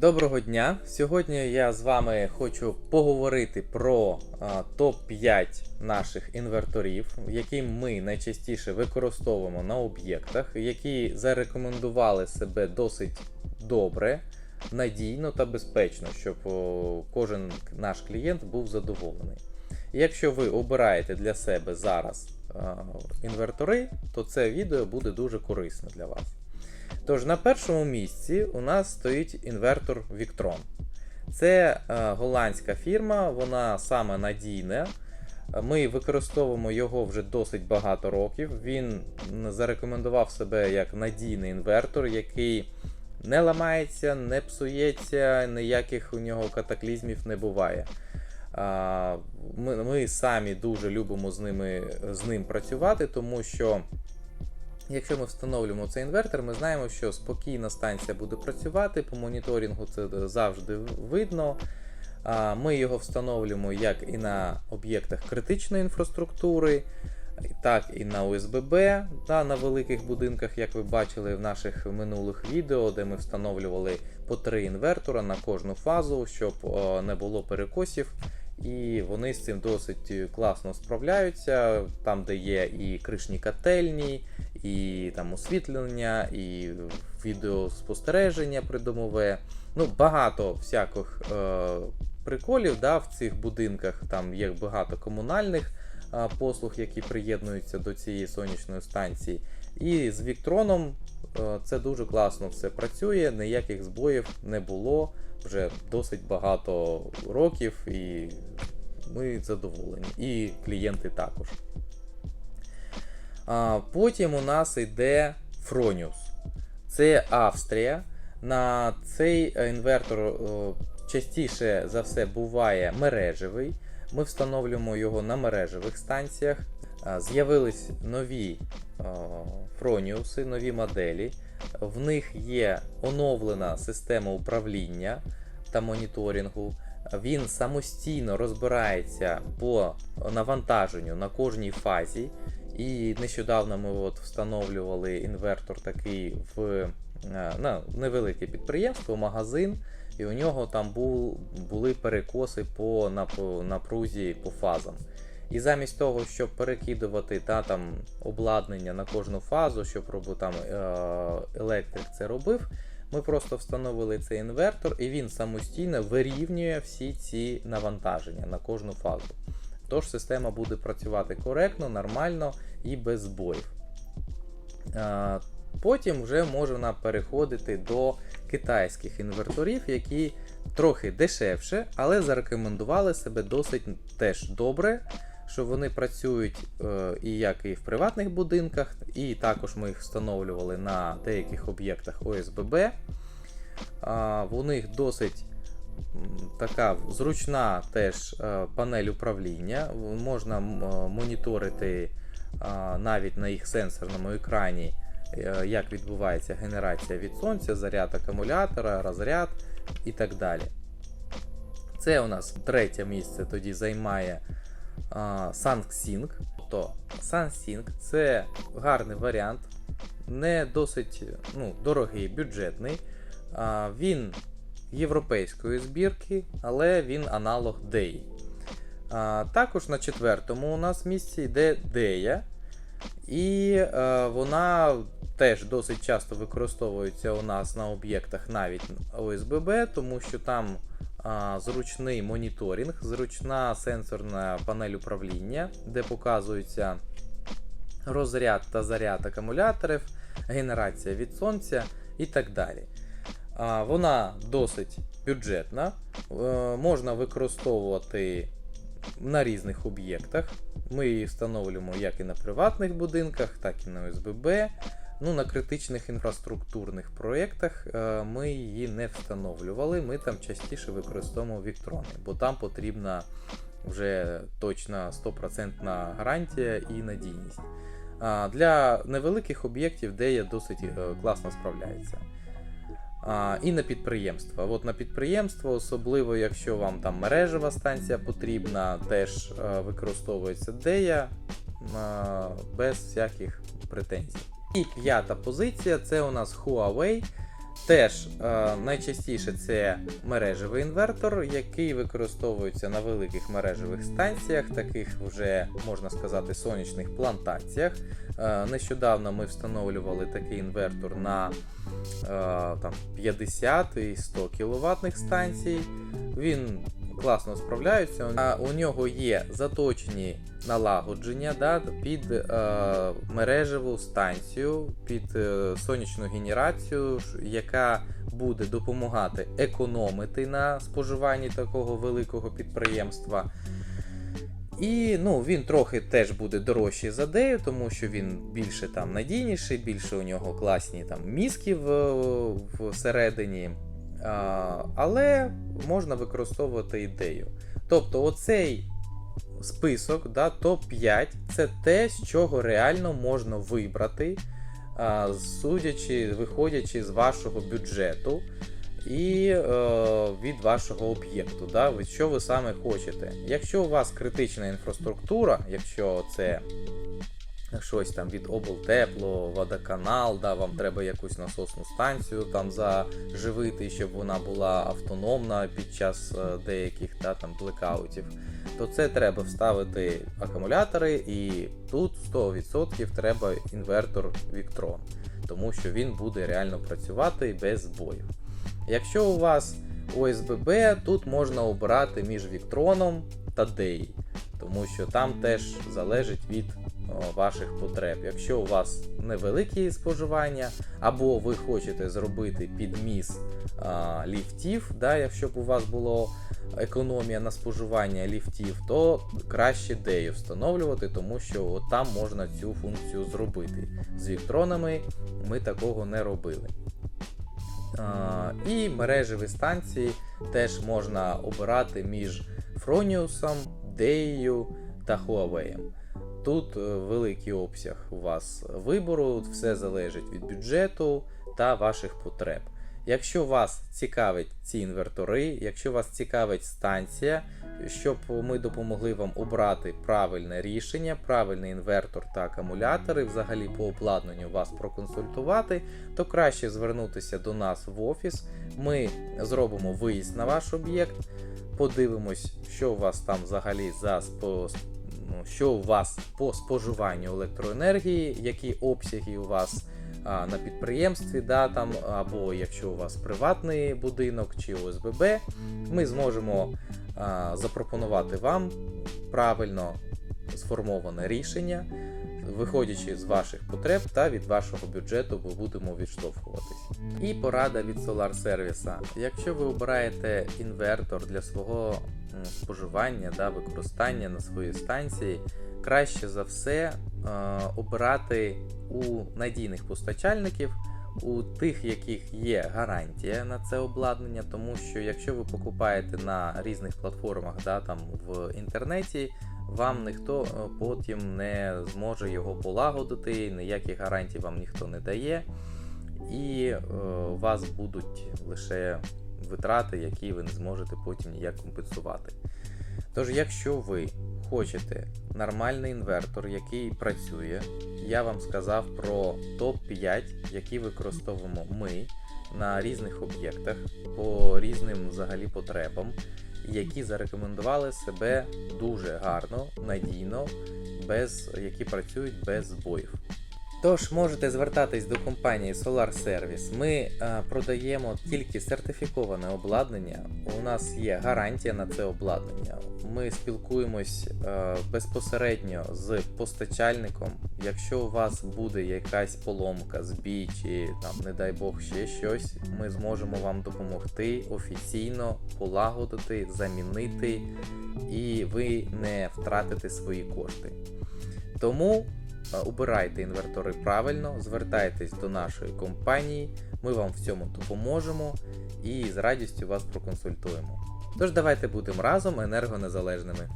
Доброго дня! Сьогодні я з вами хочу поговорити про топ-5 наших інверторів, які ми найчастіше використовуємо на об'єктах, які зарекомендували себе досить добре, надійно та безпечно, щоб кожен наш клієнт був задоволений. Якщо ви обираєте для себе зараз інвертори, то це відео буде дуже корисно для вас. Тож на першому місці у нас стоїть інвертор Victron. Це е, голландська фірма, вона саме надійна. Ми використовуємо його вже досить багато років. Він зарекомендував себе як надійний інвертор, який не ламається, не псується, ніяких у нього катаклізмів не буває. Ми, ми самі дуже любимо з, ними, з ним працювати, тому що. Якщо ми встановлюємо цей інвертор, ми знаємо, що спокійна станція буде працювати, по моніторингу це завжди видно. Ми його встановлюємо як і на об'єктах критичної інфраструктури, так і на ОСББ та на великих будинках, як ви бачили в наших минулих відео, де ми встановлювали по три інвертора на кожну фазу, щоб не було перекосів. І вони з цим досить класно справляються, там, де є і кришні котельні, і там освітлення, і відеоспостереження придомове. Ну, Багато всяких е, приколів да, в цих будинках. Там є багато комунальних е, послуг, які приєднуються до цієї сонячної станції. І з Віктроном е, це дуже класно все працює, ніяких збоїв не було вже досить багато років, і ми задоволені. І клієнти також. Потім у нас йде Fronius. Це Австрія. На цей інвертор частіше за все буває мережевий. Ми встановлюємо його на мережевих станціях. З'явились нові Фроніуси, нові моделі. В них є оновлена система управління та моніторингу. Він самостійно розбирається по навантаженню на кожній фазі. І нещодавно ми от встановлювали інвертор такий в на невелике підприємство, магазин, і у нього там був, були перекоси по напрузі по фазам. І замість того, щоб перекидувати та, там, обладнання на кожну фазу, щоб там, електрик це робив, ми просто встановили цей інвертор і він самостійно вирівнює всі ці навантаження на кожну фазу. Тож система буде працювати коректно, нормально і без збоїв. Потім вже можна переходити до китайських інверторів, які трохи дешевше, але зарекомендували себе досить теж добре, що вони працюють е, і як і в приватних будинках, і також ми їх встановлювали на деяких об'єктах ОСББ. У них досить така зручна теж е, панель управління. Можна моніторити навіть на їх сенсорному екрані, е, як відбувається генерація від сонця, заряд акумулятора, розряд і так далі. Це у нас третє місце тоді займає SunSync. Тобто SunSync це гарний варіант, не досить ну, дорогий, бюджетний. Він європейської збірки, але він аналог DEI. Також на четвертому у нас місці йде DEA. І е, вона теж досить часто використовується у нас на об'єктах навіть ОСББ, тому що там а, зручний моніторинг, зручна сенсорна панель управління, де показується розряд та заряд акумуляторів, генерація від сонця і так далі. Вона досить бюджетна, е, можна використовувати на різних об'єктах. Ми її встановлюємо як і на приватних будинках, так і на ОСББ. Ну, На критичних інфраструктурних проєктах е, ми її не встановлювали. Ми там частіше використовуємо віктрони, бо там потрібна вже точна 100% гарантія і надійність. Для невеликих об'єктів дея досить е, класно справляється. І на підприємства. От На підприємство, особливо, якщо вам там мережева станція потрібна, теж е, використовується дея без всяких претензій. І п'ята позиція це у нас Huawei. Теж е, найчастіше це мережевий інвертор, який використовується на великих мережевих станціях, таких вже можна сказати сонячних плантаціях. Е, нещодавно ми встановлювали такий інвертор на е, там, 50 і 100 кВт станцій. Він класно справляється. А у нього є заточені налагодження да, під е, мережеву станцію, під е, сонячну генерацію, яка буде допомагати економити на споживанні такого великого підприємства. І ну, він трохи теж буде дорожчий за дею, тому що він більше там надійніший, більше у нього класні там мізки в, всередині. Але можна використовувати ідею. Тобто, оцей список, да, топ-5 це те, з чого реально можна вибрати, судячи, виходячи з вашого бюджету і е, від вашого об'єкту, да, що ви саме хочете. Якщо у вас критична інфраструктура, якщо це щось там від облтепло, водоканал, да, вам треба якусь насосну станцію там заживити, щоб вона була автономна під час е, деяких да, там блекаутів, то це треба вставити акумулятори, і тут 100% треба інвертор Victron, тому що він буде реально працювати без збоїв. Якщо у вас ОСББ, тут можна обирати між Віктроном та DEI, тому що там теж залежить від ваших потреб. Якщо у вас невеликі споживання, або ви хочете зробити підміс а, ліфтів, да, якщо б у вас було економія на споживання ліфтів, то краще DEI встановлювати, тому що от там можна цю функцію зробити. З віктронами ми такого не робили. А, І мережеві станції теж можна обирати між Fronius, Deio та Huawei. Тут е, великий обсяг у вас вибору, все залежить від бюджету та ваших потреб. Якщо вас цікавить ці інвертори, якщо вас цікавить станція, щоб ми допомогли вам обрати правильне рішення, правильний інвертор та акумулятори, взагалі по обладнанню вас проконсультувати, то краще звернутися до нас в офіс. Ми зробимо виїзд на ваш об'єкт, подивимось, що у вас там взагалі за. Ну, що у вас по споживанню електроенергії, які обсяги у вас а, на підприємстві, да, там, або якщо у вас приватний будинок чи ОСББ, ми зможемо а, запропонувати вам правильно сформоване рішення, виходячи з ваших потреб та від вашого бюджету, ми будемо відштовхуватись. І порада від Solar Service. Якщо ви обираєте інвертор для свого споживання, да, використання на своїй станції, краще за все е, обирати у надійних постачальників, у тих, яких є гарантія на це обладнання, тому що якщо ви покупаєте на різних платформах, да, там в інтернеті, вам ніхто е, потім не зможе його полагодити, ніяких гарантій вам ніхто не дає, і е, у вас будуть лише витрати, які ви не зможете потім ніяк компенсувати. Тож, якщо ви хочете нормальний інвертор, який працює, я вам сказав про топ-5, які використовуємо ми на різних об'єктах по різним взагалі потребам, які зарекомендували себе дуже гарно, надійно, без, які працюють без збоїв. Тож можете звертатись до компанії Solar Service. Ми е, продаємо тільки сертифіковане обладнання. У нас є гарантія на це обладнання. Ми спілкуємось е, безпосередньо з постачальником. Якщо у вас буде якась поломка, збій чи там, не дай Бог, ще щось, ми зможемо вам допомогти офіційно полагодити, замінити, і ви не втратите свої кошти. Тому Обирайте інвертори правильно, звертайтесь до нашої компанії, ми вам в цьому допоможемо і з радістю вас проконсультуємо. Тож давайте будемо разом енергонезалежними.